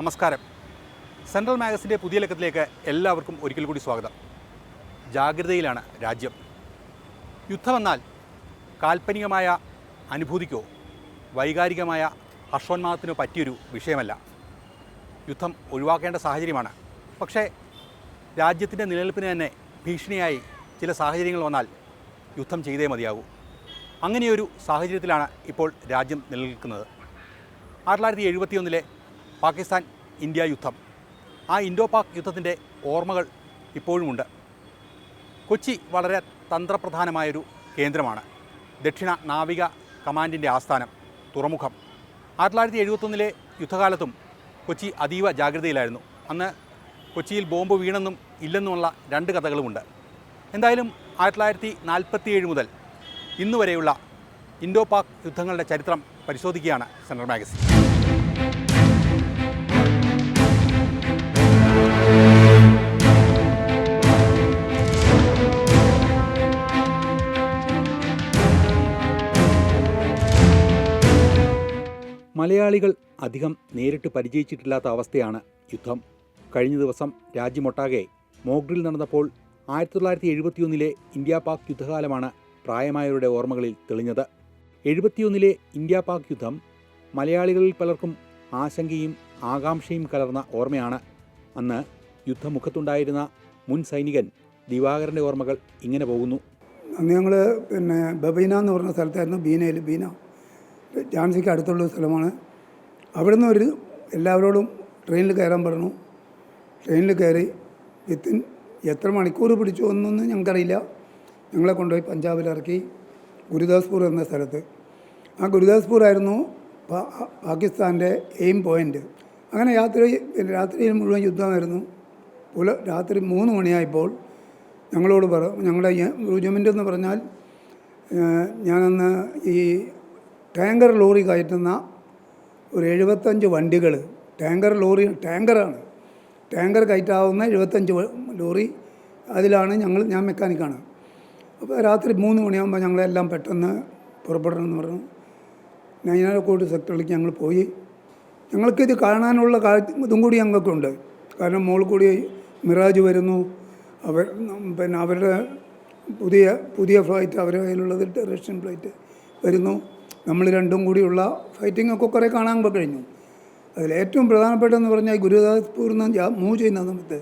നമസ്കാരം. സെൻട്രൽ മാഗസിന്റെ പുതിയ ലക്കത്തിലേക്ക് എല്ലാവർക്കും ഒരിക്കൽ കൂടി സ്വാഗതം. ജാഗ്രതയിലാണ് രാജ്യം. യുദ്ധമെന്നാൽ കാൽപ്പനികമായ അനുഭൂതിക്കോ വൈകാരികമായ ഹർഷോന്മാദത്തിനോ പറ്റിയൊരു വിഷയമല്ല. യുദ്ധം ഒഴിവാക്കേണ്ട സാഹചര്യമാണ്. പക്ഷേ രാജ്യത്തിന്റെ നിലനിൽപ്പിന് തന്നെ ഭീഷണിയായി ചില സാഹചര്യങ്ങൾ വന്നാൽ യുദ്ധം ചെയ്തേ മതിയാകൂ. അങ്ങനെയൊരു സാഹചര്യത്തിലാണ് ഇപ്പോൾ രാജ്യം നിലനിൽക്കുന്നത്. ആയിരത്തി തൊള്ളായിരത്തി എഴുപത്തിയൊന്നിലെ പാകിസ്ഥാൻ ഇന്ത്യ യുദ്ധം. ആ ഇൻഡോ പാക് യുദ്ധത്തിന്റെ ഓർമ്മകൾ ഇപ്പോഴുമുണ്ട്. കൊച്ചി വളരെ തന്ത്രപ്രധാനമായൊരു കേന്ദ്രമാണ്. ദക്ഷിണ നാവിക കമാൻഡിന്റെ ആസ്ഥാനം തുറമുഖം. ആയിരത്തി തൊള്ളായിരത്തി എഴുപത്തൊന്നിലെ യുദ്ധകാലത്തും കൊച്ചി അതീവ ജാഗ്രതയിലായിരുന്നു. അന്ന് കൊച്ചിയിൽ ബോംബ് വീണെന്നും ഇല്ലെന്നുമുള്ള രണ്ട് കഥകളുമുണ്ട്. എന്തായാലും ആയിരത്തി തൊള്ളായിരത്തി നാൽപ്പത്തിയേഴ് മുതൽ ഇന്ന് വരെയുള്ള ഇൻഡോ പാക് യുദ്ധങ്ങളുടെ ചരിത്രം പരിശോധിക്കുകയാണ് സെൻട്രൽ മാഗസിൻ. മലയാളികൾ അധികം നേരിട്ട് പരിചയിച്ചിട്ടില്ലാത്ത അവസ്ഥയാണ് യുദ്ധം. കഴിഞ്ഞ ദിവസം രാജ്യമൊട്ടാകെ മോഗ്രിൽ നടന്നപ്പോൾ ആയിരത്തി തൊള്ളായിരത്തി എഴുപത്തിയൊന്നിലെ ഇന്ത്യ പാക് യുദ്ധകാലമാണ് പ്രായമായവരുടെ ഓർമ്മകളിൽ തെളിഞ്ഞത്. എഴുപത്തിയൊന്നിലെ ഇന്ത്യ പാക് യുദ്ധം മലയാളികളിൽ പലർക്കും ആശങ്കയും ആകാംക്ഷയും കലർന്ന ഓർമ്മയാണ്. അന്ന് യുദ്ധമുഖത്തുണ്ടായിരുന്ന മുൻ സൈനികൻ ദിവാകരന്റെ ഓർമ്മകൾ ഇങ്ങനെ പോകുന്നു. അന്ന് ഞങ്ങൾ പിന്നെ ബബീന എന്ന് പറഞ്ഞ സ്ഥലത്തായിരുന്നു ബീനയിൽ ബീന. ഝാൻസിക്ക് അടുത്തുള്ള സ്ഥലമാണ്. അവിടെ നിന്ന് ഒരു എല്ലാവരോടും ട്രെയിനിൽ കയറാൻ പറഞ്ഞു. ട്രെയിനിൽ കയറി വിത്തിൻ എത്ര മണിക്കൂർ പിടിച്ചു എന്നൊന്നും ഞങ്ങൾക്കറിയില്ല. ഞങ്ങളെ കൊണ്ടുപോയി പഞ്ചാബിൽ ഇറക്കി ഗുരുദാസ്പൂർ എന്ന സ്ഥലത്ത്. ആ ഗുരുദാസ്പൂർ ആയിരുന്നു പാകിസ്ഥാന്റെ എയിം പോയിന്റ്. അങ്ങനെ രാത്രി രാത്രിയിൽ മുഴുവൻ യുദ്ധമായിരുന്നു. പുല രാത്രി മൂന്ന് മണിയായപ്പോൾ ഞങ്ങളോട് പറ ഞങ്ങളുടെ റൂജമെന്റ് എന്ന് പറഞ്ഞാൽ ഞാനന്ന് ഈ ടാങ്കർ ലോറി കയറ്റുന്ന ഒരു എഴുപത്തഞ്ച് വണ്ടികൾ ടാങ്കർ ലോറി ടാങ്കറാണ്. ടാങ്കർ കയറ്റാവുന്ന എഴുപത്തഞ്ച് ലോറി അതിലാണ് ഞങ്ങൾ ഞാൻ മെക്കാനിക്കാണ്. അപ്പോൾ രാത്രി മൂന്ന് മണിയാകുമ്പോൾ ഞങ്ങളെല്ലാം പെട്ടെന്ന് പുറപ്പെടണമെന്ന് പറഞ്ഞു. നൈനാലക്കോട്ട് സെക്ടറിലേക്ക് ഞങ്ങൾ പോയി. ഞങ്ങൾക്കിത് കാണാനുള്ള ഇതും കൂടി ഞങ്ങൾക്കുണ്ട്. കാരണം മോൾ കൂടി മിറാജ് വരുന്നു. അവർ പിന്നെ അവരുടെ പുതിയ പുതിയ ഫ്ലൈറ്റ് അവരുടെ കയ്യിലുള്ളത് റഷ്യൻ ഫ്ലൈറ്റ് വരുന്നു. നമ്മൾ രണ്ടും കൂടിയുള്ള ഫൈറ്റിംഗ് ഒക്കെ കുറേ കാണാൻ കഴിഞ്ഞു. അതിൽ ഏറ്റവും പ്രധാനപ്പെട്ടതെന്ന് പറഞ്ഞാൽ ഗുരുദാസ്പൂരിൽ നിന്ന് മൂവ് ചെയ്യുന്ന സമയത്ത്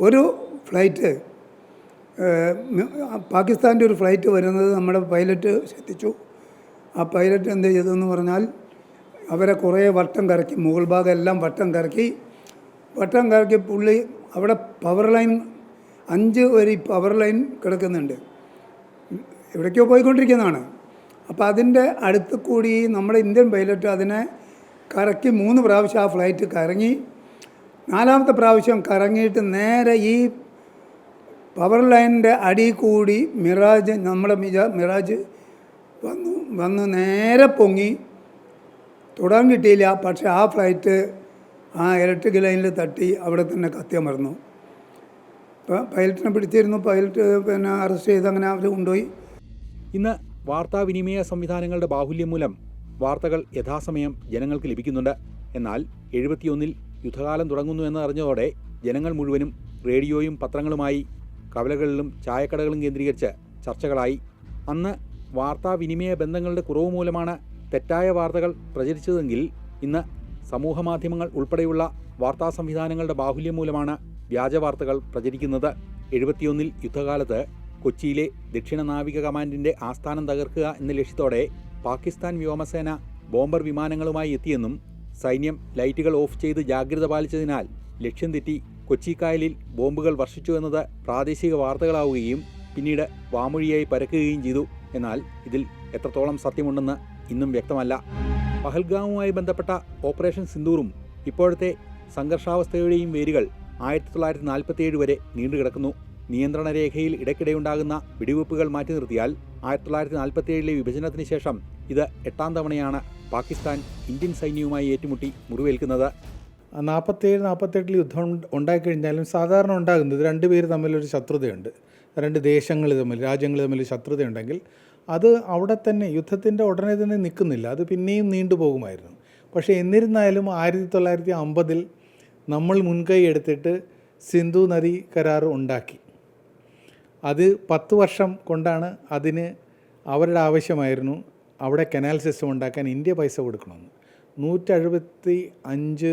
ഒരു ഫ്ലൈറ്റ് പാകിസ്ഥാന്റെ ഒരു ഫ്ലൈറ്റ് വരുന്നത് നമ്മുടെ പൈലറ്റ് ശ്രദ്ധിച്ചു. ആ പൈലറ്റ് എന്ത് ചെയ്തതെന്ന് പറഞ്ഞാൽ അവരെ കുറേ വട്ടം കറക്കി മുകൾ ഭാഗം എല്ലാം വട്ടം കറക്കി. വട്ടം കറക്കി പുള്ളി അവിടെ പവർ ലൈൻ അഞ്ച് വരി പവർ ലൈൻ കിടക്കുന്നുണ്ട്. എവിടേക്കോ പോയിക്കൊണ്ടിരിക്കുന്നതാണ്. അപ്പോൾ അതിന്റെ അടുത്ത് കൂടി നമ്മുടെ ഇന്ത്യൻ പൈലറ്റ് അതിനെ കറക്കി മൂന്ന് പ്രാവശ്യം ആ ഫ്ലൈറ്റ് കറങ്ങി. നാലാമത്തെ പ്രാവശ്യം കറങ്ങിയിട്ട് നേരെ ഈ പവർ ലൈനിന്റെ അടി കൂടി മിറാജ് നമ്മുടെ മിജ മിറാജ് വന്നു വന്ന് നേരെ പൊങ്ങി. തൊടാൻ കിട്ടിയില്ല പക്ഷേ ആ ഫ്ലൈറ്റ് ആ ഇലക്ട്രിക് ലൈനിൽ തട്ടി അവിടെ തന്നെ കത്തിയമർന്നു പൈലറ്റിനെ പിടിച്ചിരുന്നു പൈലറ്റ് പിന്നെ അറസ്റ്റ് ചെയ്ത് അങ്ങനെ അവർ കൊണ്ടുപോയി. ഇന്ന് വാർത്താവിനിമയ സംവിധാനങ്ങളുടെ ബാഹുല്യം മൂലം വാർത്തകൾ യഥാസമയം ജനങ്ങൾക്ക് ലഭിക്കുന്നുണ്ട്. എന്നാൽ എഴുപത്തിയൊന്നിൽ യുദ്ധകാലം തുടങ്ങുന്നു എന്ന് അറിഞ്ഞതോടെ ജനങ്ങൾ മുഴുവനും റേഡിയോയും പത്രങ്ങളുമായി കവലകളിലും ചായക്കടകളും കേന്ദ്രീകരിച്ച് ചർച്ചകളായി. അന്ന് വാർത്താവിനിമയ ബന്ധങ്ങളുടെ കുറവ് മൂലമാണ് തെറ്റായ വാർത്തകൾ പ്രചരിച്ചതെങ്കിൽ ഇന്ന് സമൂഹമാധ്യമങ്ങൾ ഉൾപ്പെടെയുള്ള വാർത്താ സംവിധാനങ്ങളുടെ ബാഹുല്യം മൂലമാണ് വ്യാജവാർത്തകൾ പ്രചരിക്കുന്നത്. എഴുപത്തിയൊന്നിൽ യുദ്ധകാലത്ത് കൊച്ചിയിലെ ദക്ഷിണ നാവിക കമാൻഡിന്റെ ആസ്ഥാനം തകർക്കുക എന്ന ലക്ഷ്യത്തോടെ പാകിസ്ഥാൻ വ്യോമസേന ബോംബർ വിമാനങ്ങളുമായി എത്തിയെന്നും സൈന്യം ലൈറ്റുകൾ ഓഫ് ചെയ്ത് ജാഗ്രത പാലിച്ചതിനാൽ ലക്ഷ്യം തെറ്റി കൊച്ചിക്കായലിൽ ബോംബുകൾ വർഷിച്ചു എന്നത് പ്രാദേശിക വാർത്തകളാവുകയും പിന്നീട് വാമൊഴിയായി പരക്കുകയും ചെയ്തു. എന്നാൽ ഇതിൽ എത്രത്തോളം സത്യമുണ്ടെന്ന് ഇന്നും വ്യക്തമല്ല. പഹൽഗാമുമായി ബന്ധപ്പെട്ട ഓപ്പറേഷൻ സിന്ദൂറും ഇപ്പോഴത്തെ സംഘർഷാവസ്ഥയുടെയും വേരുകൾ ആയിരത്തി തൊള്ളായിരത്തി നാൽപ്പത്തിയേഴ് വരെ നീണ്ടുകിടക്കുന്നു. നിയന്ത്രണ രേഖയിൽ ഇടയ്ക്കിടെയുണ്ടാകുന്ന വെടിവെപ്പുകൾ മാറ്റി നിർത്തിയാൽ ആയിരത്തി തൊള്ളായിരത്തി നാൽപ്പത്തിയേഴിലെ വിഭജനത്തിന് ശേഷം ഇത് എട്ടാം തവണയാണ് പാകിസ്ഥാൻ ഇന്ത്യൻ സൈന്യവുമായി ഏറ്റുമുട്ടി മുറിവേൽക്കുന്നത്. നാൽപ്പത്തേഴ് നാൽപ്പത്തെട്ടിൽ യുദ്ധം ഉണ്ടായി ഉണ്ടായിക്കഴിഞ്ഞാലും സാധാരണ ഉണ്ടാകുന്നത് രണ്ട് പേര് തമ്മിലൊരു ശത്രുതയുണ്ട്. രണ്ട് ദേശങ്ങൾ തമ്മിൽ രാജ്യങ്ങൾ തമ്മിൽ ശത്രുതയുണ്ടെങ്കിൽ അത് അവിടെ തന്നെ യുദ്ധത്തിന്റെ ഉടനെ തന്നെ നിൽക്കുന്നില്ല. അത് പിന്നെയും നീണ്ടുപോകുമായിരുന്നു പക്ഷേ എന്നിരുന്നാലും ആയിരത്തി തൊള്ളായിരത്തി അമ്പതിൽ നമ്മൾ മുൻകൈ എടുത്തിട്ട് സിന്ധു നദി കരാർ ഉണ്ടാക്കി. അത് പത്ത് വർഷം കൊണ്ടാണ് അതിന് അവരുടെ ആവശ്യമായിരുന്നു അവിടെ കനാൽ സിസ്റ്റം ഉണ്ടാക്കാൻ ഇന്ത്യ പൈസ കൊടുക്കണമെന്ന്. നൂറ്റെഴുപത്തി അഞ്ച്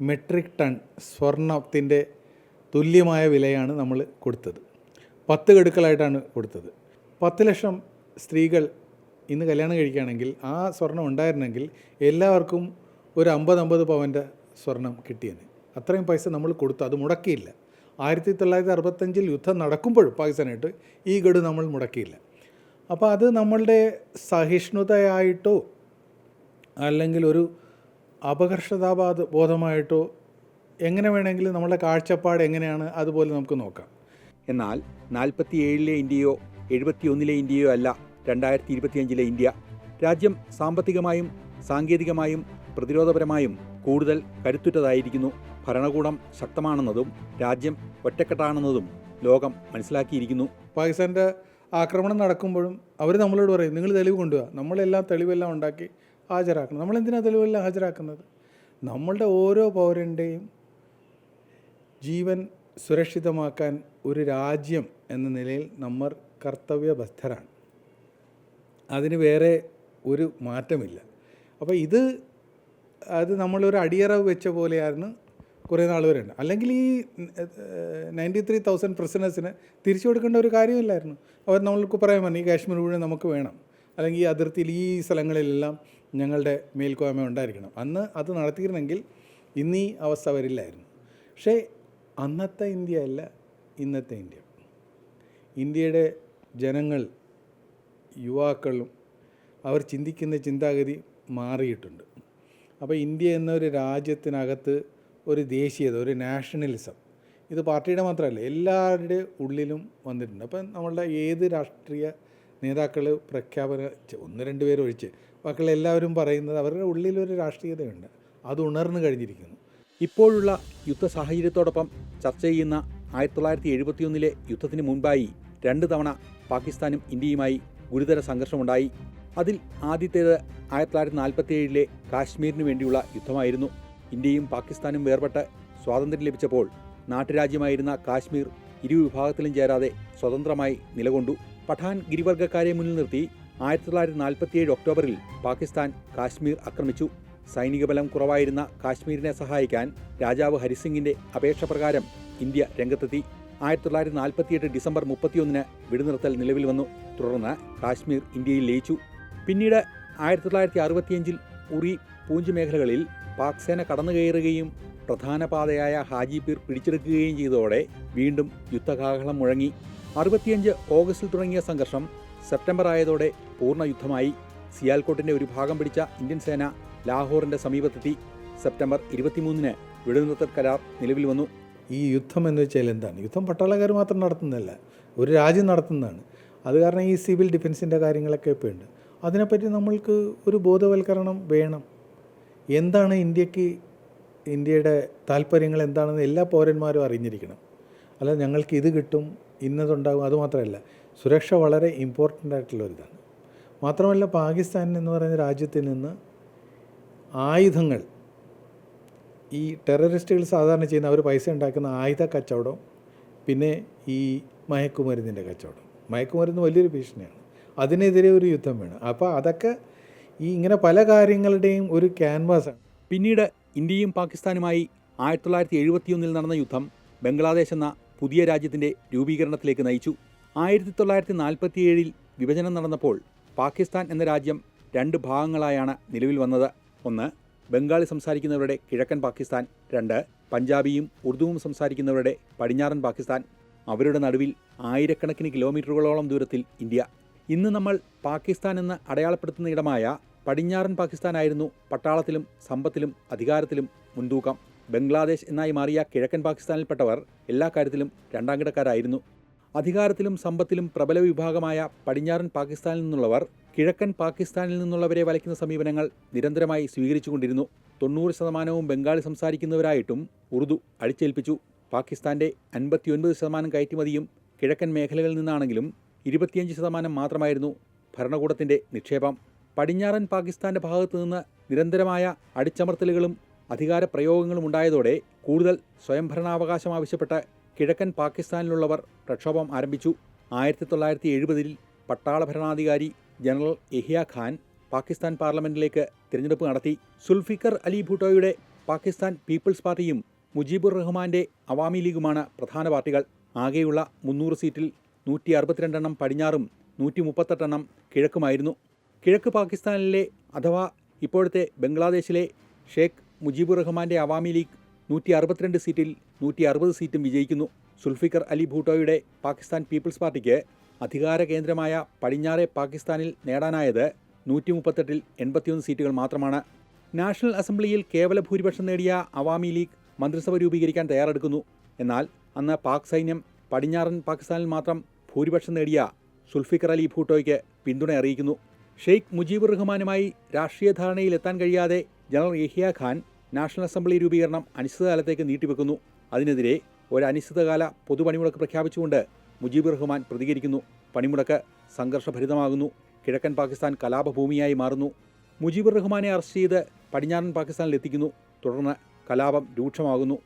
മെട്രിക് ടൺ സ്വർണത്തിന്റെ തുല്യമായ വിലയാണ് നമ്മൾ കൊടുത്തത്. പത്ത് ഗഡുക്കളായിട്ടാണ് കൊടുത്തത്. പത്ത് ലക്ഷം സ്ത്രീകൾ ഇന്ന് കല്യാണം കഴിക്കുകയാണെങ്കിൽ ആ സ്വർണം ഉണ്ടായിരുന്നെങ്കിൽ എല്ലാവർക്കും ഒരു അമ്പത് അമ്പത് പവന്റെ സ്വർണം കിട്ടിയെന്ന്. അത്രയും പൈസ നമ്മൾ കൊടുത്തു. അത് മുടക്കിയില്ല. ആയിരത്തി തൊള്ളായിരത്തി അറുപത്തഞ്ചിൽ യുദ്ധം നടക്കുമ്പോഴും പാകിസ്ഥാനായിട്ട് ഈ ഗഡു നമ്മൾ മുടക്കിയില്ല. അപ്പോൾ അത് നമ്മളുടെ സഹിഷ്ണുതയായിട്ടോ അല്ലെങ്കിൽ ഒരു അപകർഷതാബാധ ബോധമായിട്ടോ എങ്ങനെ വേണമെങ്കിലും നമ്മളുടെ കാഴ്ചപ്പാട് എങ്ങനെയാണ് അതുപോലെ നമുക്ക് നോക്കാം. എന്നാൽ നാൽപ്പത്തിയേഴിലെ ഇന്ത്യയോ എഴുപത്തിയൊന്നിലെ ഇന്ത്യയോ അല്ല രണ്ടായിരത്തി ഇരുപത്തിയഞ്ചിലെ ഇന്ത്യ. രാജ്യം സാമ്പത്തികമായും സാങ്കേതികമായും പ്രതിരോധപരമായും കൂടുതൽ കരുത്തുറ്റതായിരിക്കുന്നു. ഭരണകൂടം ശക്തമാണെന്നതും രാജ്യം ഒറ്റക്കെട്ടാണെന്നതും ലോകം മനസ്സിലാക്കിയിരിക്കുന്നു. പാകിസ്ഥാന്റെ ആക്രമണം നടക്കുമ്പോഴും അവർ നമ്മളോട് പറയും നിങ്ങൾ തെളിവ് കൊണ്ടുപോകുക നമ്മളെല്ലാം തെളിവെല്ലാം ഉണ്ടാക്കി ഹാജരാക്കണം. നമ്മളെന്തിനാണ് തെളിവെല്ലാം ഹാജരാക്കുന്നത്? നമ്മളുടെ ഓരോ പൗരന്റെയും ജീവൻ സുരക്ഷിതമാക്കാൻ ഒരു രാജ്യം എന്ന നിലയിൽ നമ്മൾ കർത്തവ്യബദ്ധരാണ്. അതിന് വേറെ ഒരു മാറ്റമില്ല. അപ്പോൾ ഇത് അത് നമ്മളൊരു അടിയറവ് വെച്ച പോലെയായിരുന്നു കുറേ നാൾ വരെ ഉണ്ട് അല്ലെങ്കിൽ ഈ നയന്റി ത്രീ തൗസൻഡ് പ്രസിഡൻസിന് തിരിച്ചു കൊടുക്കേണ്ട ഒരു കാര്യമില്ലായിരുന്നു. അവർ നമ്മൾക്ക് പറയാൻ ഈ കാശ്മീർ മുഴുവൻ നമുക്ക് വേണം. അല്ലെങ്കിൽ ഈ അതിർത്തിയിൽ ഈ സ്ഥലങ്ങളിലെല്ലാം ഞങ്ങളുടെ മേൽക്കോയ്മ ഉണ്ടായിരിക്കണം. അന്ന് അത് നടത്തിയിരുന്നെങ്കിൽ ഇന്നീ അവസ്ഥ വരില്ലായിരുന്നു. പക്ഷേ അന്നത്തെ ഇന്ത്യ അല്ല ഇന്നത്തെ ഇന്ത്യ. ഇന്ത്യയുടെ ജനങ്ങൾ യുവാക്കളും അവർ ചിന്തിക്കുന്ന ചിന്താഗതി മാറിയിട്ടുണ്ട്. അപ്പോൾ ഇന്ത്യ എന്നൊരു രാജ്യത്തിനകത്ത് ഒരു ദേശീയത ഒരു നാഷണലിസം ഇത് പാർട്ടിയുടെ മാത്രമല്ല എല്ലാവരുടെ ഉള്ളിലും വന്നിട്ടുണ്ട്. അപ്പം നമ്മളുടെ ഏത് രാഷ്ട്രീയ നേതാക്കൾ പ്രഖ്യാപന ഒന്ന് രണ്ട് പേര് ഒഴിച്ച് ബാക്കിയുള്ള എല്ലാവരും പറയുന്നത് അവരുടെ ഉള്ളിലൊരു രാഷ്ട്രീയതയുണ്ട്. അത് ഉണർന്നു കഴിഞ്ഞിരിക്കുന്നു. ഇപ്പോഴുള്ള യുദ്ധ സാഹചര്യത്തോടൊപ്പം ചർച്ച ചെയ്യുന്ന ആയിരത്തി തൊള്ളായിരത്തി എഴുപത്തിയൊന്നിലെ യുദ്ധത്തിന് മുൻപായി രണ്ട് തവണ പാകിസ്ഥാനും ഇന്ത്യയുമായി ഗുരുതര സംഘർഷമുണ്ടായി. അതിൽ ആദ്യത്തേത് ആയിരത്തി തൊള്ളായിരത്തി നാൽപ്പത്തി ഏഴിലെ കാശ്മീരിന് വേണ്ടിയുള്ള യുദ്ധമായിരുന്നു. ഇന്ത്യയും പാകിസ്ഥാനും വേർപെട്ട് സ്വാതന്ത്ര്യം ലഭിച്ചപ്പോൾ നാട്ടുരാജ്യമായിരുന്ന കാശ്മീർ ഇരുവിഭാഗത്തിലും ചേരാതെ സ്വതന്ത്രമായി നിലകൊണ്ടു. പഠാൻ ഗിരിവർഗക്കാരെ മുന്നിൽ നിർത്തി ആയിരത്തി തൊള്ളായിരത്തി നാൽപ്പത്തിയേഴ് ഒക്ടോബറിൽ പാകിസ്ഥാൻ കാശ്മീർ ആക്രമിച്ചു. സൈനിക ബലം കുറവായിരുന്ന കാശ്മീരിനെ സഹായിക്കാൻ രാജാവ് ഹരിസിംഗിന്റെ അപേക്ഷ പ്രകാരം ഇന്ത്യ രംഗത്തെത്തി. ആയിരത്തി തൊള്ളായിരത്തി നാൽപ്പത്തിയെട്ട് ഡിസംബർ മുപ്പത്തിയൊന്നിന് വെടിനിർത്തൽ നിലവിൽ വന്നു. തുടർന്ന് കാശ്മീർ ഇന്ത്യയിൽ ലയിച്ചു. പിന്നീട് ആയിരത്തി തൊള്ളായിരത്തി അറുപത്തിയഞ്ചിൽ ഉറി പൂഞ്ച് മേഖലകളിൽ പാക് സേന കടന്നുകയറുകയും പ്രധാന പാതയായ ഹാജിപീർ പിടിച്ചെടുക്കുകയും ചെയ്തതോടെ വീണ്ടും യുദ്ധകാഹളം മുഴങ്ങി. അറുപത്തിയഞ്ച് ഓഗസ്റ്റിൽ തുടങ്ങിയ സംഘർഷം സെപ്റ്റംബർ ആയതോടെ പൂർണ യുദ്ധമായി. സിയാൽകോട്ടിന്റെ ഒരു ഭാഗം പിടിച്ച ഇന്ത്യൻ സേന ലാഹോറിന്റെ സമീപത്തെത്തി. സെപ്റ്റംബർ ഇരുപത്തിമൂന്നിന് വെടിനിർത്തൽ കരാർ നിലവിൽ വന്നു. ഈ യുദ്ധം എന്ന് വെച്ചാൽ എന്താണ്? യുദ്ധം പട്ടാളക്കാർ മാത്രം നടത്തുന്നതല്ല ഒരു രാജ്യം നടത്തുന്നതാണ്. അത് കാരണം ഈ സിവിൽ ഡിഫൻസിന്റെ കാര്യങ്ങളൊക്കെ ഇപ്പോൾ ഉണ്ട് അതിനെപ്പറ്റി നമ്മൾക്ക് ഒരു ബോധവൽക്കരണം വേണം. എന്താണ് ഇന്ത്യയ്ക്ക് ഇന്ത്യയുടെ താല്പര്യങ്ങൾ എന്താണെന്ന് എല്ലാ പൗരന്മാരും അറിഞ്ഞിരിക്കണം. അല്ല ഞങ്ങൾക്ക് ഇത് കിട്ടും ഇന്നതുണ്ടാകും അതുമാത്രമല്ല സുരക്ഷ വളരെ ഇമ്പോർട്ടന്റ് ആയിട്ടുള്ള ഒരിതാണ് മാത്രമല്ല പാകിസ്ഥാൻ എന്ന് പറയുന്ന രാജ്യത്തിൽ നിന്ന് ആയുധങ്ങൾ ഈ ടെററിസ്റ്റുകൾ സാധാരണ ചെയ്യുന്ന അവർ പൈസ ഉണ്ടാക്കുന്ന ആയുധ കച്ചവടം പിന്നെ ഈ മയക്കുമരുന്നിന്റെ കച്ചവടം. മയക്കുമരുന്ന് വലിയൊരു ഭീഷണിയാണ്. അതിനെതിരെ ഒരു യുദ്ധം വേണം. അപ്പോൾ അതൊക്കെ ഈ ഇങ്ങനെ പല കാര്യങ്ങളുടെയും ഒരു ക്യാൻവാസാണ് പിന്നീട് ഇന്ത്യയും പാകിസ്ഥാനുമായി ആയിരത്തി തൊള്ളായിരത്തി എഴുപത്തിയൊന്നിൽ നടന്ന യുദ്ധം ബംഗ്ലാദേശ് എന്ന പുതിയ രാജ്യത്തിന്റെ രൂപീകരണത്തിലേക്ക് നയിച്ചു. ആയിരത്തി തൊള്ളായിരത്തി നാൽപ്പത്തിയേഴിൽ വിഭജനം നടന്നപ്പോൾ പാകിസ്ഥാൻ എന്ന രാജ്യം രണ്ട് ഭാഗങ്ങളായാണ് നിലവിൽ വന്നത്. ഒന്ന് ബംഗാളി സംസാരിക്കുന്നവരുടെ കിഴക്കൻ പാകിസ്ഥാൻ. രണ്ട് പഞ്ചാബിയും ഉറുദുവും സംസാരിക്കുന്നവരുടെ പടിഞ്ഞാറൻ പാകിസ്ഥാൻ. അവരുടെ നടുവിൽ ആയിരക്കണക്കിന് കിലോമീറ്ററുകളോളം ദൂരത്തിൽ ഇന്ത്യ. ഇന്ന് നമ്മൾ പാകിസ്ഥാൻ എന്ന് അടയാളപ്പെടുത്തുന്ന ഇടമായ പടിഞ്ഞാറൻ പാകിസ്ഥാനായിരുന്നു പട്ടാളത്തിലും സമ്പത്തിലും അധികാരത്തിലും മുൻതൂക്കം. ബംഗ്ലാദേശ് എന്നായി മാറിയ കിഴക്കൻ പാകിസ്ഥാനിൽപ്പെട്ടവർ എല്ലാ കാര്യത്തിലും രണ്ടാം കിടക്കാരായിരുന്നു. അധികാരത്തിലും സമ്പത്തിലും പ്രബല വിഭാഗമായ പടിഞ്ഞാറൻ പാകിസ്ഥാനിൽ നിന്നുള്ളവർ കിഴക്കൻ പാകിസ്ഥാനിൽ നിന്നുള്ളവരെ വലയ്ക്കുന്ന സമീപനങ്ങൾ നിരന്തരമായി സ്വീകരിച്ചുകൊണ്ടിരുന്നു. തൊണ്ണൂറ് ശതമാനവും ബംഗാളി സംസാരിക്കുന്നവരായിട്ടും ഉറുദു അടിച്ചേൽപ്പിച്ചു. പാകിസ്ഥാന്റെ അൻപത്തിയൊൻപത് ശതമാനം കയറ്റുമതിയും കിഴക്കൻ മേഖലകളിൽ നിന്നാണെങ്കിലും ഇരുപത്തിയഞ്ച് ശതമാനം മാത്രമായിരുന്നു ഭരണകൂടത്തിന്റെ നിക്ഷേപം. പടിഞ്ഞാറൻ പാകിസ്ഥാന്റെ ഭാഗത്തു നിന്ന് നിരന്തരമായ അടിച്ചമർത്തലുകളും അധികാര പ്രയോഗങ്ങളും ഉണ്ടായതോടെ കൂടുതൽ സ്വയംഭരണാവകാശം ആവശ്യപ്പെട്ട് കിഴക്കൻ പാകിസ്ഥാനിലുള്ളവർ പ്രക്ഷോഭം ആരംഭിച്ചു. ആയിരത്തി തൊള്ളായിരത്തി എഴുപതിൽ പട്ടാള ഭരണാധികാരി ജനറൽ യഹിയ ഖാൻ പാകിസ്ഥാൻ പാർലമെന്റിലേക്ക് തിരഞ്ഞെടുപ്പ് നടത്തി. സുൽഫിക്കർ അലി ഭൂട്ടോയുടെ പാകിസ്ഥാൻ പീപ്പിൾസ് പാർട്ടിയും മുജീബുർ റഹ്മാന്റെ അവാമി ലീഗുമാണ് പ്രധാന പാർട്ടികൾ. ആകെയുള്ള മുന്നൂറ് സീറ്റിൽ നൂറ്റി അറുപത്തിരണ്ടെണ്ണം പടിഞ്ഞാറും നൂറ്റി മുപ്പത്തെട്ടെണ്ണം കിഴക്കുമായിരുന്നു. കിഴക്ക് പാകിസ്ഥാനിലെ അഥവാ ഇപ്പോഴത്തെ ബംഗ്ലാദേശിലെ ഷേഖ് മുജീബുർ റഹ്മാന്റെ അവാമി ലീഗ് നൂറ്റി അറുപത്തിരണ്ട് സീറ്റിൽ നൂറ്റി അറുപത് സീറ്റും വിജയിക്കുന്നു. സുൽഫിക്കർ അലി ഭൂട്ടോയുടെ പാകിസ്ഥാൻ പീപ്പിൾസ് പാർട്ടിക്ക് അധികാര കേന്ദ്രമായ പടിഞ്ഞാറെ പാകിസ്ഥാനിൽ നേടാനായത് നൂറ്റി മുപ്പത്തെട്ടിൽ എൺപത്തിയൊന്ന് സീറ്റുകൾ മാത്രമാണ്. നാഷണൽ അസംബ്ലിയിൽ കേവല ഭൂരിപക്ഷം നേടിയ അവാമി ലീഗ് മന്ത്രിസഭ രൂപീകരിക്കാൻ തയ്യാറെടുക്കുന്നു. എന്നാൽ അന്ന് പാക് സൈന്യം പടിഞ്ഞാറൻ പാകിസ്ഥാനിൽ മാത്രം ഭൂരിപക്ഷം നേടിയ സുൽഫിക്കർ അലി ഭൂട്ടോയ്ക്ക് പിന്തുണ അറിയിക്കുന്നു. ഷെയ്ഖ് മുജീബുർ റഹ്മാനുമായി രാഷ്ട്രീയ ധാരണയിലെത്താൻ കഴിയാതെ general Yahya Khan national assembly രൂപീകരണം അനിശ്ചിതകാലത്തേക്ക് നീട്ടിവെക്കുന്നു. അതിനെതിരെ ഒരു അനിശ്ചിതകാല പൊതുപണിമുടക്ക് പ്രഖ്യാപിച്ചുകൊണ്ട് മുജീബ് റഹ്മാൻ പ്രതികരിക്കുന്നു. പണിമുടക്ക് സംഘർഷഭരിതമാകുന്നു. കിഴക്കൻ പാകിസ്ഥാൻ കലാപഭൂമിയായി മാറുന്നു. മുജീബുർ റഹ്മാനെ അറസ്റ്റ് ചെയ്ത് പടിഞ്ഞാറൻ പാകിസ്ഥാനിലെത്തിക്കുന്നു തുടർന്ന് കലാപം രൂക്ഷമാകുന്നു.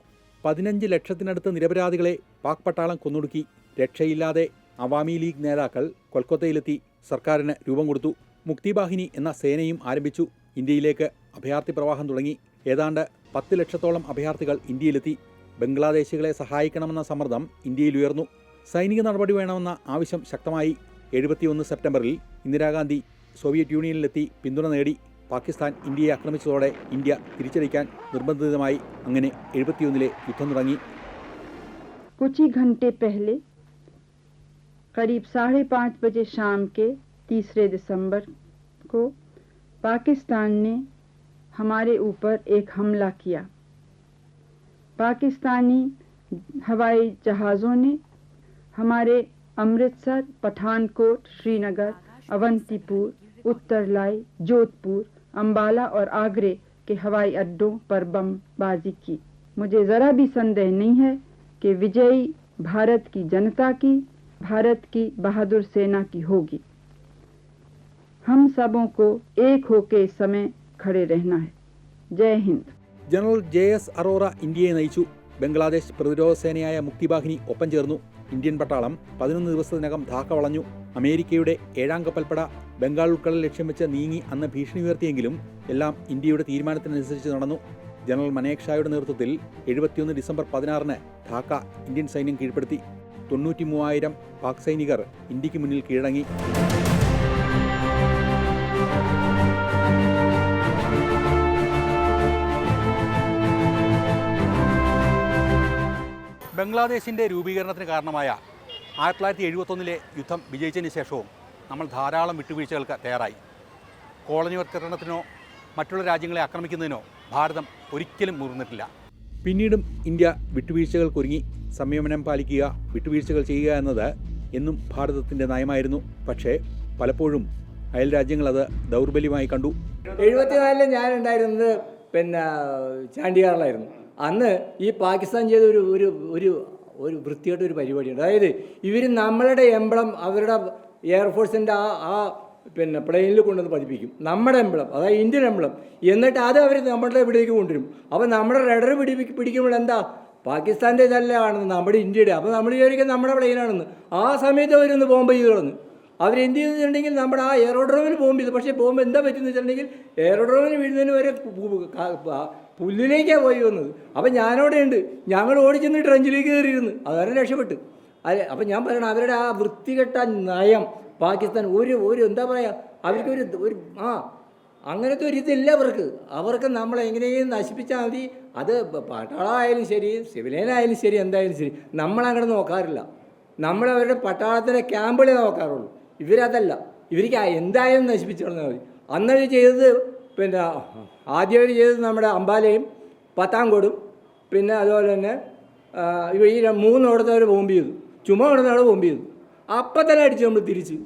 പതിനഞ്ച് ലക്ഷത്തിനടുത്ത് നിരപരാധികളെ പാക് പട്ടാളം കൊന്നൊടുക്കി. രക്ഷയില്ലാതെ അവാമി ലീഗ് നേതാക്കൾ കൊൽക്കത്തയിലെത്തി സർക്കാരിന് രൂപം കൊടുത്തു. മുക്തിബാഹിനി എന്ന സേനയും ആരംഭിച്ചു. ഇന്ത്യയിലേക്ക് അഭയാർത്ഥി പ്രവാഹം തുടങ്ങി. ഏതാണ്ട് പത്ത് ലക്ഷത്തോളം അഭയാർത്ഥികൾ ഇന്ത്യയിലെത്തി. ബംഗ്ലാദേശികളെ സഹായിക്കണമെന്ന സമ്മർദ്ദം ഇന്ത്യയിൽ ഉയർന്നു. സൈനിക നടപടി വേണമെന്ന ആവശ്യം ശക്തമായി. എഴുപത്തിയൊന്ന് സെപ്റ്റംബറിൽ ഇന്ദിരാഗാന്ധി സോവിയറ്റ് യൂണിയനിലെത്തി പിന്തുണ നേടി. പാകിസ്ഥാൻ ഇന്ത്യയെ ആക്രമിച്ചതോടെ ഇന്ത്യ തിരിച്ചടിക്കാൻ നിർബന്ധിതമായി. അങ്ങനെ എഴുപത്തിയൊന്നിലെ യുദ്ധം തുടങ്ങി. കുച്ചി ഘണ്ടെ പെഹ്ലെ करीब साढ़े पाँच बजे शाम के तीसरे दिसंबर को पाकिस्तान ने हमारे ऊपर एक हमला किया। पाकिस्तानी हवाई जहाज़ों ने हमारे अमृतसर, पठानकोट, श्रीनगर, अवंतीपुर उत्तरलाई जोधपुर, अंबाला और आगरे के हवाई अड्डों पर बमबाजी की। मुझे ज़रा भी संदेह नहीं है कि विजयी भारत की जनता की भारत की बहादुर सेना की होगी हम सबों को एक होके इस समय खड़े रहना है जय Hind general J S Arora ഇന്ത്യയെ നയിച്ചു ബംഗ്ലാദേശ് പ്രതിരോധ സേനയായ മുക്തിബാഹിനി ഒപ്പം ചേർന്നു ഇന്ത്യൻ പട്ടാളം പതിനൊന്ന് ദിവസത്തിനകം ധാക്ക വളഞ്ഞു അമേരിക്കയുടെ ഏഴാം കപ്പൽപ്പട ബംഗാൾ ഉൾക്കടൽ ലക്ഷ്യം വെച്ച് നീങ്ങി അന്ന് ഭീഷണി ഉയർത്തിയെങ്കിലും എല്ലാം ഇന്ത്യയുടെ തീരുമാനത്തിനനുസരിച്ച് നടന്നു ജനറൽ മനേക് ഷായുടെ നേതൃത്വത്തിൽ എഴുപത്തിയൊന്ന് ഡിസംബർ പതിനാറിന് ധാക്ക ഇന്ത്യൻ സൈന്യം കീഴ്പ്പെടുത്തി തൊണ്ണൂറ്റി മൂവായിരം പാക് സൈനികർ ഇന്ത്യയ്ക്ക് മുന്നിൽ കീഴടങ്ങി. ബംഗ്ലാദേശിന്റെ രൂപീകരണത്തിന് കാരണമായ ആയിരത്തി തൊള്ളായിരത്തി എഴുപത്തൊന്നിലെ യുദ്ധം വിജയിച്ചതിന് ശേഷവും നമ്മൾ ധാരാളം വിട്ടുവീഴ്ചകൾക്ക് തയ്യാറായി. കോളനിവൽക്കരണത്തിനോ മറ്റുള്ള രാജ്യങ്ങളെ ആക്രമിക്കുന്നതിനോ ഭാരതം ഒരിക്കലും മുതിർന്നിട്ടില്ല. പിന്നീടും ഇന്ത്യ വിട്ടുവീഴ്ചകൾക്കൊരുങ്ങി സംയമനം പാലിക്കുക വിട്ടുവീഴ്ചകൾ ചെയ്യുക എന്നത് എന്നും ഭാരതത്തിന്റെ നയമായിരുന്നു. പക്ഷേ പലപ്പോഴും അയൽ രാജ്യങ്ങൾ അത് ദൗർബല്യമായി കണ്ടു. എഴുപത്തിനാലിൽ ഞാൻ ഉണ്ടായിരുന്നത് പിന്നെ ചാണ്ടിയാറിലായിരുന്നു. അന്ന് ഈ പാകിസ്ഥാൻ ചെയ്ത ഒരു ഒരു ഒരു ഒരു വൃത്തിയായിട്ടൊരു പരിപാടിയുണ്ട്. അതായത് ഇവർ നമ്മളുടെ എംബ്ലം അവരുടെ എയർഫോഴ്സിന്റെ ആ ആ പിന്നെ പ്ലെയിനിൽ കൊണ്ടുവന്ന് പതിപ്പിക്കും. നമ്മുടെ എംബ്ലം അതായത് ഇന്ത്യൻ എംബ്ലം എന്നിട്ട് അത് അവർ നമ്മളുടെ ഇവിടേക്ക് കൊണ്ടുവരും. അപ്പോൾ നമ്മുടെ റഡർ പിടി പിടിക്കുമ്പോൾ എന്താ? പാകിസ്ഥാന്റെ ഇതല്ല ആണെന്ന് നമ്മുടെ ഇന്ത്യയുടെ. അപ്പോൾ നമ്മൾ വിചാരിക്കും നമ്മുടെ പ്ലെയിനാണെന്ന് ആ സമയത്ത് അവരൊന്ന് ബോംബ് ചെയ്ത് അവർ എന്ത് ചെയ്തിട്ടുണ്ടെങ്കിൽ നമ്മുടെ ആ എയറോഡ്രോമിന് ബോംബ് ചെയ്തു. പക്ഷേ ബോംബ് എന്താ പറ്റുന്നത് വെച്ചിട്ടുണ്ടെങ്കിൽ എയറോഡ്രോമിന് വീഴുന്നതിന് വരെ പുല്ലിലേക്കാണ് പോയി വന്നത്. അപ്പം ഞാനവിടെ ഉണ്ട് ഞങ്ങൾ ഓടിച്ചെന്ന് ട്രഞ്ചിലേക്ക് കയറിയിരുന്നു. അതുവരെ രക്ഷപ്പെട്ട്. അതെ അപ്പം ഞാൻ പറയണം അവരുടെ ആ വൃത്തികെട്ട നയം പാകിസ്ഥാൻ ഒരു ഒരു എന്താ പറയുക അവർക്കൊരു ഒരു ആ അങ്ങനത്തെ ഒരു ഇതില്ല അവർക്ക്. അവർക്ക് നമ്മൾ എങ്ങനെയും നശിപ്പിച്ചാൽ മതി. അത് പട്ടാളമായാലും ശരി സിവിലിയനായാലും ശരി എന്തായാലും ശരി. നമ്മളങ്ങോട്ട് നോക്കാറില്ല. നമ്മളവരുടെ പട്ടാളത്തിലെ ക്യാമ്പുകളെ നോക്കാറുള്ളൂ. ഇവരതല്ല. ഇവർക്ക് എന്തായാലും നശിപ്പിച്ചു കളഞ്ഞാൽ മതി. അന്നവർ ചെയ്തത് പിന്നെ ആദ്യമായിട്ട് ചെയ്തത് നമ്മുടെ അമ്പാലയും പത്താംകോടും. പിന്നെ അതുപോലെ തന്നെ ഈ മൂന്നോടത്തവർ ബോംബ് ചെയ്തു. ചുമ കിടന്നവിടെ ബോംബ് ചെയ്തു. അപ്പം തന്നെ അടിച്ചു നമ്മൾ തിരിച്ച്.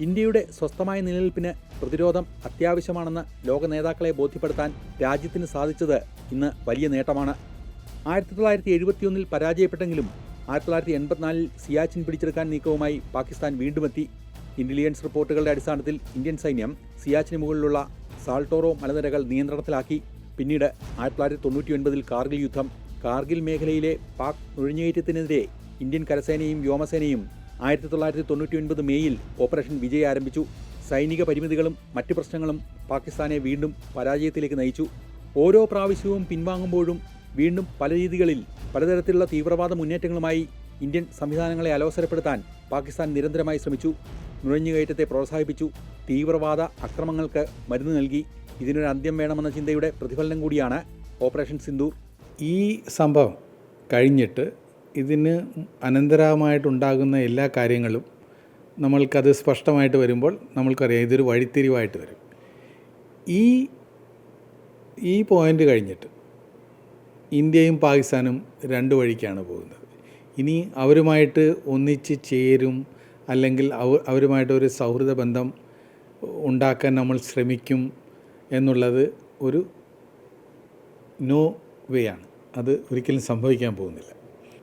ഇന്ത്യയുടെ സ്വസ്ഥമായ നിലനിൽപ്പിന് പ്രതിരോധം അത്യാവശ്യമാണെന്ന് ലോക നേതാക്കളെ ബോധ്യപ്പെടുത്താൻ രാജ്യത്തിന് സാധിച്ചത് ഇന്ന് വലിയ നേട്ടമാണ്. ആയിരത്തി തൊള്ളായിരത്തി എഴുപത്തിയൊന്നിൽ പരാജയപ്പെട്ടെങ്കിലും ആയിരത്തി തൊള്ളായിരത്തി എൺപത്തിനാലിൽ സിയാച്ചിൻ പിടിച്ചെടുക്കാൻ നീക്കവുമായി പാകിസ്ഥാൻ വീണ്ടുമെത്തി. ഇന്റലിജൻസ് റിപ്പോർട്ടുകളുടെ അടിസ്ഥാനത്തിൽ ഇന്ത്യൻ സൈന്യം സിയാച്ചിന് മുകളിലുള്ള സാൾട്ടോറോ മലനിരകൾ നിയന്ത്രണത്തിലാക്കി. പിന്നീട് ആയിരത്തി തൊള്ളായിരത്തി തൊണ്ണൂറ്റി ഒൻപതിൽ കാർഗിൽ യുദ്ധം. കാർഗിൽ മേഖലയിലെ പാക് നുഴഞ്ഞുകയറ്റത്തിനെതിരെ ഇന്ത്യൻ കരസേനയും വ്യോമസേനയും ആയിരത്തി തൊള്ളായിരത്തി തൊണ്ണൂറ്റി ഒൻപത് മേയിൽ ഓപ്പറേഷൻ വിജയ് ആരംഭിച്ചു. സൈനിക പരിമിതികളും മറ്റ് പ്രശ്നങ്ങളും പാകിസ്ഥാനെ വീണ്ടും പരാജയത്തിലേക്ക് നയിച്ചു. ഓരോ പ്രാവശ്യവും പിൻവാങ്ങുമ്പോഴും വീണ്ടും പല രീതികളിൽ പലതരത്തിലുള്ള തീവ്രവാദ മുന്നേറ്റങ്ങളുമായി ഇന്ത്യൻ സംവിധാനങ്ങളെ അലോസരപ്പെടുത്താൻ പാകിസ്ഥാൻ നിരന്തരമായി ശ്രമിച്ചു. നുഴഞ്ഞുകയറ്റത്തെ പ്രോത്സാഹിപ്പിച്ചു. തീവ്രവാദ അക്രമങ്ങൾക്ക് മരുന്ന് നൽകി. ഇതിനൊരു അന്ത്യം വേണമെന്ന ചിന്തയുടെ പ്രതിഫലനം കൂടിയാണ് ഓപ്പറേഷൻ സിന്ദൂർ. ഈ സംഭവം കഴിഞ്ഞിട്ട് ഇതിന് അനന്തരമായിട്ടുണ്ടാകുന്ന എല്ലാ കാര്യങ്ങളും നമ്മൾക്കത് സ്പഷ്ടമായിട്ട് വരുമ്പോൾ നമ്മൾക്കറിയാം ഇതൊരു വഴിത്തിരിവായിട്ട് വരും. ഈ ഈ പോയിന്റ് കഴിഞ്ഞിട്ട് ഇന്ത്യയും പാകിസ്ഥാനും രണ്ട് വഴിക്കാണ് പോകുന്നത്. ഇനി അവരുമായിട്ട് ഒന്നിച്ച് ചേരും അല്ലെങ്കിൽ അവ അവരുമായിട്ട് ഒരു സൗഹൃദ ബന്ധം ഉണ്ടാക്കാൻ നമ്മൾ ശ്രമിക്കും എന്നുള്ളത് ഒരു നോ വേ ആണ്. അത് ഒരിക്കലും സംഭവിക്കാൻ പോകുന്നില്ല.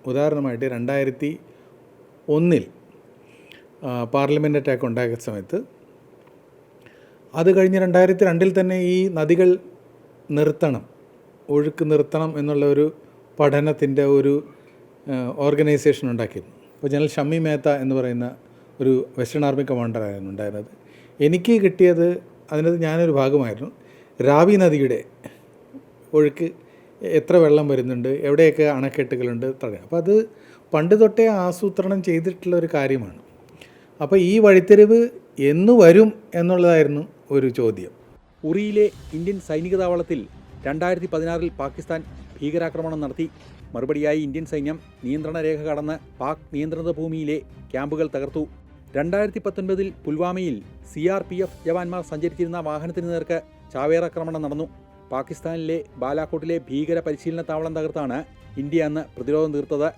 ഉദാഹരണമായിട്ട് രണ്ടായിരത്തി ഒന്നിൽ പാർലമെന്റ് അറ്റാക്ക് ഉണ്ടായ സമയത്ത്. അത് കഴിഞ്ഞ് രണ്ടായിരത്തി രണ്ടിൽ തന്നെ ഈ നദികൾ നിർത്തണം ഒഴുക്ക് നിർത്തണം എന്നുള്ള ഒരു പഠനത്തിന്റെ ഒരു ഓർഗനൈസേഷൻ ഉണ്ടാക്കിയിരുന്നു. അപ്പോൾ ജനറൽ ഷമ്മി മേത്ത എന്ന് പറയുന്ന ഒരു വെസ്റ്റേൺ ആർമി കമാൻഡർ ആയിരുന്നു ഉണ്ടായിരുന്നത്. എനിക്ക് കിട്ടിയത് അതിനകത്ത് ഞാനൊരു ഭാഗമായിരുന്നു. രാവി നദിയുടെ ഒഴുക്ക് എത്ര വെള്ളം വരുന്നുണ്ട് എവിടെയൊക്കെ അണക്കെട്ടുകളുണ്ട് തടയാം അപ്പോൾ അത് പണ്ട് തൊട്ടേ ആസൂത്രണം ചെയ്തിട്ടുള്ള ഒരു കാര്യമാണ്. അപ്പോൾ ഈ വഴിത്തിരിവ് എന്ന് വരും എന്നുള്ളതായിരുന്നു ഒരു ചോദ്യം. ഉറിയിലെ ഇന്ത്യൻ സൈനിക താവളത്തിൽ രണ്ടായിരത്തി പതിനാറിൽ പാകിസ്ഥാൻ ഭീകരാക്രമണം നടത്തി. മറുപടിയായി ഇന്ത്യൻ സൈന്യം നിയന്ത്രണ രേഖ കടന്ന് പാക് നിയന്ത്രിത ഭൂമിയിലെ ക്യാമ്പുകൾ തകർത്തു. രണ്ടായിരത്തി പത്തൊൻപതിൽ പുൽവാമയിൽ സി ആർ പി എഫ് ജവാന്മാർ സഞ്ചരിച്ചിരുന്ന വാഹനത്തിന് നേർക്ക് ചാവേറാക്രമണം നടന്നു. പാകിസ്ഥാനിലെ ബാലാക്കോട്ടിലെ ഭീകര പരിശീലന താവളം തകർത്താണ് ഇന്ത്യ അന്ന് പ്രതിരോധം തീർത്തത്.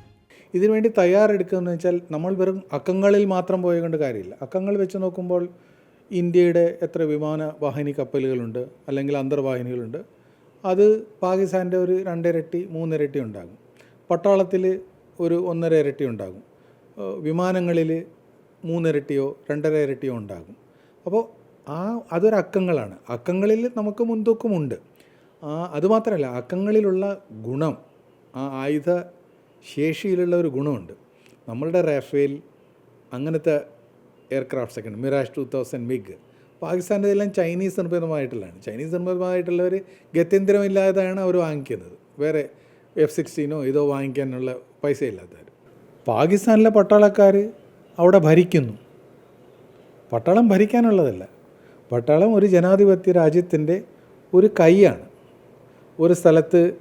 ഇതിനുവേണ്ടി തയ്യാറെടുക്കുകയെന്ന് വെച്ചാൽ നമ്മൾ വെറും അക്കങ്ങളിൽ മാത്രം പോയ കൊണ്ട് കാര്യമില്ല. അക്കങ്ങൾ വെച്ച് നോക്കുമ്പോൾ ഇന്ത്യയുടെ എത്ര വിമാന വാഹിനി കപ്പലുകളുണ്ട് അല്ലെങ്കിൽ അന്തർവാഹിനികളുണ്ട് അത് പാകിസ്ഥാന്റെ ഒരു രണ്ടിരട്ടി മൂന്നിരട്ടി ഉണ്ടാകും. പട്ടാളത്തിൽ ഒരു ഒന്നര ഇരട്ടി ഉണ്ടാകും വിമാനങ്ങളിൽ മൂന്നിരട്ടിയോ രണ്ടര ഇരട്ടിയോ ഉണ്ടാകും. അപ്പോൾ ആ അതൊരു അക്കങ്ങളാണ് അക്കങ്ങളിൽ നമുക്ക് മുൻതൂക്കമുണ്ട്. അതുമാത്രമല്ല അക്കങ്ങളിലുള്ള ഗുണം ആ ആയുധ ശേഷിയിലുള്ള ഒരു ഗുണമുണ്ട്. നമ്മളുടെ റാഫേൽ അങ്ങനത്തെ എയർക്രാഫ്റ്റ്സ് ഒക്കെ ഉണ്ട്. Mirage two thousand MiG. പാകിസ്ഥാന്റെ എല്ലാം ചൈനീസ് നിർമ്മിതമായിട്ടുള്ളതാണ്. ചൈനീസ് നിർമ്മിതമായിട്ടുള്ളവർ ഗത്യന്തരമില്ലാതെയാണ് അവർ വാങ്ങിക്കുന്നത്. വേറെ എഫ് സിക്സ്റ്റീനോ ഇതോ വാങ്ങിക്കാനുള്ള പൈസ ഇല്ലാത്തവർ പാകിസ്ഥാനിലെ പട്ടാളക്കാർ അവിടെ ഭരിക്കുന്നു. പട്ടാളം ഭരിക്കാനുള്ളതല്ല. പട്ടാളം ഒരു ജനാധിപത്യ രാജ്യത്തിന്റെ ഒരു കൈയാണ്. ഒരു സ്ഥലത്ത്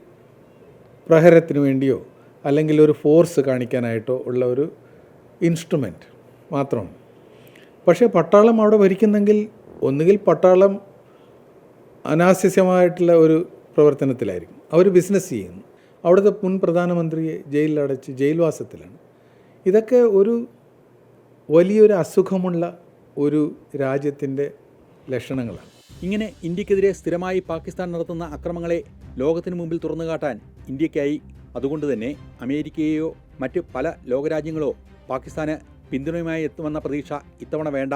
പ്രഹരത്തിന് വേണ്ടിയോ അല്ലെങ്കിൽ ഒരു ഫോഴ്സ് കാണിക്കാനായിട്ടോ ഉള്ള ഒരു ഇൻസ്ട്രുമെന്റ് മാത്രമാണ് പക്ഷേ പട്ടാളം അവിടെ ഭരിക്കുന്നെങ്കിൽ ഒന്നുകിൽ പട്ടാളം അനാസ്യമായിട്ടുള്ള ഒരു പ്രവർത്തനത്തിലായിരിക്കും. അവർ ബിസിനസ് ചെയ്യുന്നു. അവിടുത്തെ മുൻ പ്രധാനമന്ത്രിയെ ജയിലിലടച്ച് ജയിൽവാസത്തിലാണ്. ഇതൊക്കെ ഒരു വലിയൊരു അസുഖമുള്ള ഒരു രാജ്യത്തിന്റെ ലക്ഷണങ്ങളാണ്. ഇങ്ങനെ ഇന്ത്യക്കെതിരെ സ്ഥിരമായി പാകിസ്ഥാൻ നടത്തുന്ന അക്രമങ്ങളെ ലോകത്തിന് മുമ്പിൽ തുറന്നു കാട്ടാൻ ഇന്ത്യക്കായി അതുകൊണ്ട് തന്നെ അമേരിക്കയെയോ മറ്റ് പല ലോകരാജ്യങ്ങളോ പാകിസ്ഥാന് പിന്തുണയുമായി എത്തുമെന്ന പ്രതീക്ഷ ഇത്തവണ വേണ്ട.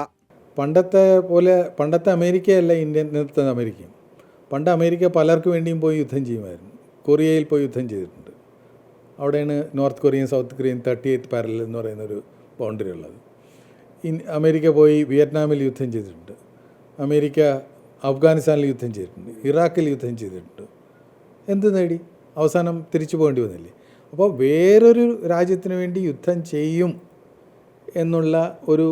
പണ്ടത്തെ പോലെ പണ്ടത്തെ അമേരിക്കയല്ല ഇന്ത്യൻ ഇന്നത്തെ അമേരിക്ക. പണ്ട് അമേരിക്ക പലർക്ക് വേണ്ടിയും പോയി യുദ്ധം ചെയ്യുമായിരുന്നു. കൊറിയയിൽ പോയി യുദ്ധം ചെയ്തിട്ടുണ്ട്. അവിടെയാണ് north Korean south Korean thirty eighth parallel എന്ന് പറയുന്ന ഒരു ബൗണ്ടറി ഉള്ളത്. അമേരിക്ക പോയി വിയറ്റ്നാമിൽ യുദ്ധം ചെയ്തിട്ടുണ്ട്. അമേരിക്ക അഫ്ഗാനിസ്ഥാനിൽ യുദ്ധം ചെയ്തിട്ടുണ്ട് ഇറാഖിൽ യുദ്ധം ചെയ്തിട്ടുണ്ട്. എന്ത് നേടി? അവസാനം തിരിച്ചു പോകേണ്ടി വന്നില്ലേ? അപ്പോൾ വേറൊരു രാജ്യത്തിന് വേണ്ടി യുദ്ധം ചെയ്യും എന്നുള്ള ഒരു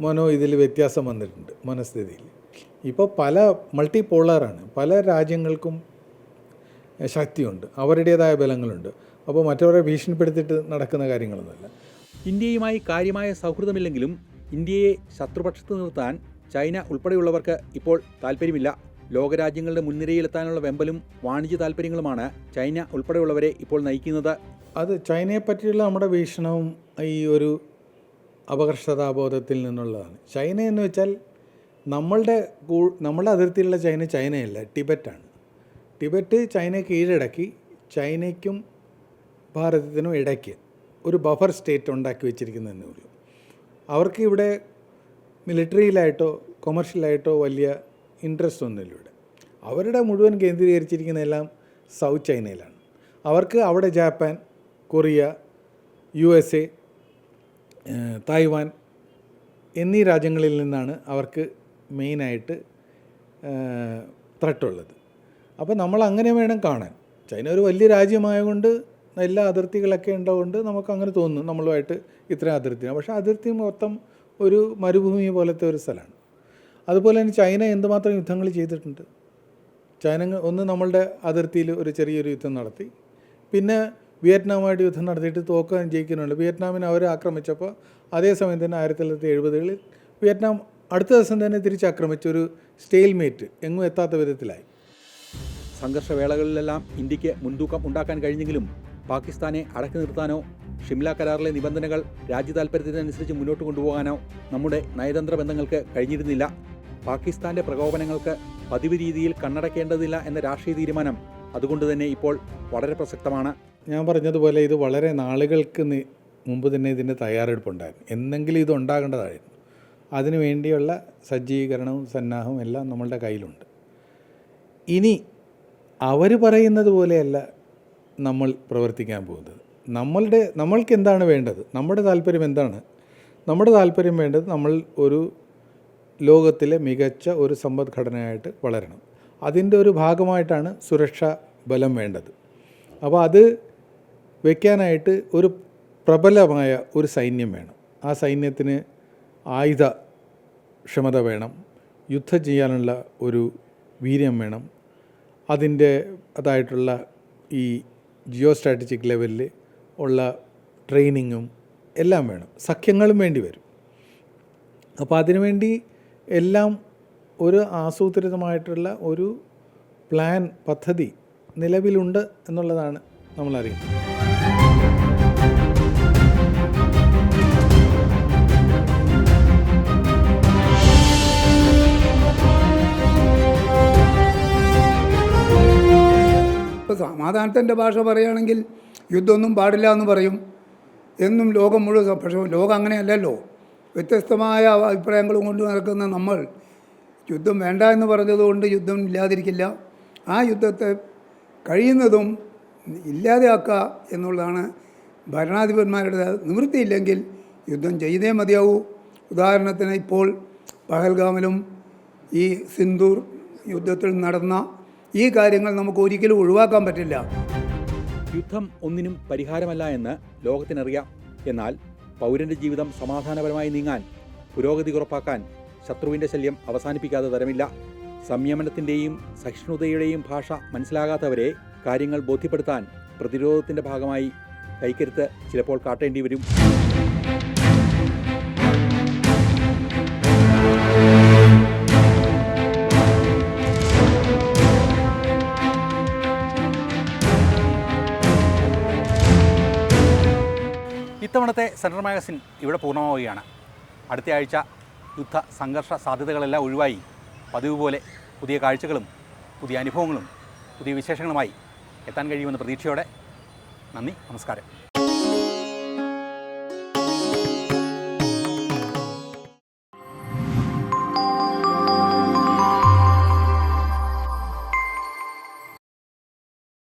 മനോ ഇതിൽ വ്യത്യാസം വന്നിട്ടുണ്ട് മനസ്ഥിതിയിൽ. ഇപ്പോൾ പല മൾട്ടി പോളാറാണ് പല രാജ്യങ്ങൾക്കും ശക്തിയുണ്ട് അവരുടേതായ ബലങ്ങളുണ്ട്. അപ്പോൾ മറ്റവരെ ഭീഷണിപ്പെടുത്തിയിട്ട് നടക്കുന്ന കാര്യങ്ങളൊന്നുമല്ല. ഇന്ത്യയുമായി കാര്യമായ സൗഹൃദമില്ലെങ്കിലും ഇന്ത്യയെ ശത്രുപക്ഷത്ത് നിർത്താൻ ചൈന ഉൾപ്പെടെയുള്ളവർക്ക് ഇപ്പോൾ താൽപ്പര്യമില്ല ലോകരാജ്യങ്ങളുടെ മുൻനിരയിലെത്താനുള്ള വെമ്പലും വാണിജ്യ താൽപ്പര്യങ്ങളുമാണ് ചൈന ഉൾപ്പെടെയുള്ളവരെ ഇപ്പോൾ നയിക്കുന്നത്. അത് ചൈനയെ പറ്റിയുള്ള നമ്മുടെ വീക്ഷണവും ഈ ഒരു അപകർഷതാബോധത്തിൽ നിന്നുള്ളതാണ്. ചൈന എന്ന് വെച്ചാൽ നമ്മളുടെ നമ്മളുടെ അതിർത്തിയിലുള്ള ചൈന ചൈനയല്ല ടിബറ്റാണ്. ടിബറ്റ് ചൈനയെ കീഴടക്കി ചൈനയ്ക്കും ഭാരതത്തിനും ഇടയ്ക്ക് ഒരു ബഫർ സ്റ്റേറ്റ് ഉണ്ടാക്കി വെച്ചിരിക്കുന്നതെന്നേ ഉള്ളൂ. അവർക്ക് ഇവിടെ മിലിറ്ററിയിലായിട്ടോ കൊമേഴ്ഷ്യലായിട്ടോ വലിയ ഇൻട്രസ്റ്റ് ഒന്നുമില്ല. ഇവിടെ അവരുടെ മുഴുവൻ കേന്ദ്രീകരിച്ചിരിക്കുന്നതെല്ലാം സൗത്ത് ചൈനയിലാണ് അവർക്ക് അവിടെ Japan Korea U S A Taiwan എന്നീ രാജ്യങ്ങളിൽ നിന്നാണ് അവർക്ക് മെയിനായിട്ട് ത്രട്ടുള്ളത് അപ്പോൾ നമ്മൾ അങ്ങനെ വേണം കാണാൻ. ചൈന ഒരു വലിയ രാജ്യമായതുകൊണ്ട് എല്ലാ അതിർത്തികളൊക്കെ ഉണ്ടാവുകൊണ്ട് നമുക്ക് അങ്ങനെ തോന്നുന്നു നമ്മളുമായിട്ട് ഇത്രയും അതിർത്തിയാണ്. പക്ഷേ അതിർത്തി മൊത്തം ഒരു മരുഭൂമി പോലത്തെ ഒരു സ്ഥലമാണ്. അതുപോലെ തന്നെ ചൈന എന്തുമാത്രം യുദ്ധങ്ങൾ ചെയ്തിട്ടുണ്ട്. ചൈന ഒന്ന് നമ്മളുടെ അതിർത്തിയിൽ ഒരു ചെറിയൊരു യുദ്ധം നടത്തി. പിന്നെ വിയറ്റ്നാമുമായിട്ട് യുദ്ധം നടത്തിയിട്ട് തോക്കാൻ ജയിക്കുന്നുണ്ട്. വിയറ്റ്നാമിനെ അവർ ആക്രമിച്ചപ്പോൾ അതേസമയം തന്നെ ആയിരത്തി തൊള്ളായിരത്തി എഴുപതുകളിൽ വിയറ്റ്നാം അടുത്ത ദിവസം തന്നെ തിരിച്ചാക്രമിച്ചൊരു സ്റ്റെയിൽമേറ്റ് എങ്ങും എത്താത്ത വിധത്തിലായി. സംഘർഷവേളകളിലെല്ലാം ഇന്ത്യയ്ക്ക് മുൻതൂക്കം ഉണ്ടാക്കാൻ കഴിഞ്ഞെങ്കിലും പാകിസ്ഥാനെ അടക്കി നിർത്താനോ ഷിംല കരാറിലെ നിബന്ധനകൾ രാജ്യ താൽപ്പര്യത്തിനനുസരിച്ച് മുന്നോട്ട് കൊണ്ടുപോകാനോ നമ്മുടെ നയതന്ത്ര ബന്ധങ്ങൾക്ക് കഴിഞ്ഞിരുന്നില്ല. പാകിസ്ഥാന്റെ പ്രകോപനങ്ങൾക്ക് പതിവ് രീതിയിൽ കണ്ണടക്കേണ്ടതില്ല എന്ന രാഷ്ട്രീയ തീരുമാനം അതുകൊണ്ട് തന്നെ ഇപ്പോൾ വളരെ പ്രസക്തമാണ്. ഞാൻ പറഞ്ഞതുപോലെ ഇത് വളരെ നാളുകൾക്ക് മുമ്പ് തന്നെ ഇതിന്റെ തയ്യാറെടുപ്പുണ്ടായിരുന്നു. എന്തെങ്കിലും ഇത് ഉണ്ടാകേണ്ടതായിരുന്നു. അതിനു വേണ്ടിയുള്ള സജ്ജീകരണവും സന്നാഹവും എല്ലാം നമ്മളുടെ കയ്യിലുണ്ട്. ഇനി അവർ പറയുന്നത് പോലെയല്ല നമ്മൾ പ്രവർത്തിക്കാൻ പോകുന്നത്. നമ്മളുടെ നമ്മൾക്ക് എന്താണ് വേണ്ടത്? നമ്മുടെ താല്പര്യം എന്താണ്? നമ്മുടെ താല്പര്യം വേണ്ടത് നമ്മൾ ഒരു ലോകത്തിലെ മികച്ച ഒരു സമ്പദ്ഘടനയായിട്ട് വളരണം. അതിന്റെ ഒരു ഭാഗമായിട്ടാണ് സുരക്ഷാ ബലം വേണ്ടത്. അപ്പോൾ അത് വയ്ക്കാനായിട്ട് ഒരു പ്രബലമായ ഒരു സൈന്യം വേണം. ആ സൈന്യത്തിന് ആയുധ ക്ഷമത വേണം. യുദ്ധം ചെയ്യാനുള്ള ഒരു വീര്യം വേണം. അതിന്റെ അതായിട്ടുള്ള ഈ ജിയോ സ്ട്രാറ്റജിക് ലെവലിൽ ഉള്ള ട്രെയിനിങ്ങും എല്ലാം വേണം. സഖ്യങ്ങളും വേണ്ടി വരും. അപ്പോൾ അതിനുവേണ്ടി എല്ലാം ഒരു ആസൂത്രിതമായിട്ടുള്ള ഒരു പ്ലാൻ പദ്ധതി നിലവിലുണ്ട് എന്നുള്ളതാണ് നമ്മളറിയുന്നത്. ഇപ്പോൾ സമാധാനത്തിന്റെ ഭാഷ പറയുകയാണെങ്കിൽ യുദ്ധമൊന്നും പാടില്ല എന്ന് പറയും. എന്നും ലോകം മുഴുവൻ പക്ഷേ ലോകം അങ്ങനെയല്ലല്ലോ. വ്യത്യസ്തമായ അഭിപ്രായങ്ങളും കൊണ്ട് നടക്കുന്ന നമ്മൾ യുദ്ധം വേണ്ട എന്ന് പറഞ്ഞതുകൊണ്ട് യുദ്ധം ഇല്ലാതിരിക്കില്ല. ആ യുദ്ധത്തെ കഴിയുന്നതും ഇല്ലാതെയാക്കുക എന്നുള്ളതാണ് ഭരണാധിപന്മാരുടെ നിവൃത്തിയില്ലെങ്കിൽ യുദ്ധം ചെയ്തേ മതിയാവൂ. ഉദാഹരണത്തിന് ഇപ്പോൾ പഹൽഗാമിലും ഈ സിന്ദൂർ യുദ്ധത്തിൽ നടന്ന ഈ കാര്യങ്ങൾ നമുക്ക് ഒരിക്കലും ഒഴിവാക്കാൻ പറ്റില്ല. യുദ്ധം ഒന്നിനും പരിഹാരമല്ല എന്ന് ലോകത്തിനറിയാം. എന്നാൽ പൗരന്റെ ജീവിതം സമാധാനപരമായി നീങ്ങാൻ പുരോഗതി ഉറപ്പാക്കാൻ ശത്രുവിന്റെ ശല്യം അവസാനിപ്പിക്കാതെ തരമില്ല. സംയമനത്തിന്റെയും സഹിഷ്ണുതയുടെയും ഭാഷ മനസ്സിലാകാത്തവരെ കാര്യങ്ങൾ ബോധ്യപ്പെടുത്താൻ പ്രതിരോധത്തിന്റെ ഭാഗമായി കൈക്കരുത്ത് ചിലപ്പോൾ കാട്ടേണ്ടി വരും. ഇത്തവണത്തെ സെൻട്രൽ മാഗസിൻ ഇവിടെ പൂർണമാവുകയാണ്. അടുത്ത ആഴ്ച യുദ്ധ സംഘർഷ സാധ്യതകളെല്ലാം ഒഴിവായി പതിവ് പോലെ പുതിയ കാഴ്ചകളും പുതിയ അനുഭവങ്ങളും പുതിയ വിശേഷങ്ങളുമായി എത്താൻ കഴിയുമെന്ന പ്രതീക്ഷയോടെ നന്ദി നമസ്കാരം.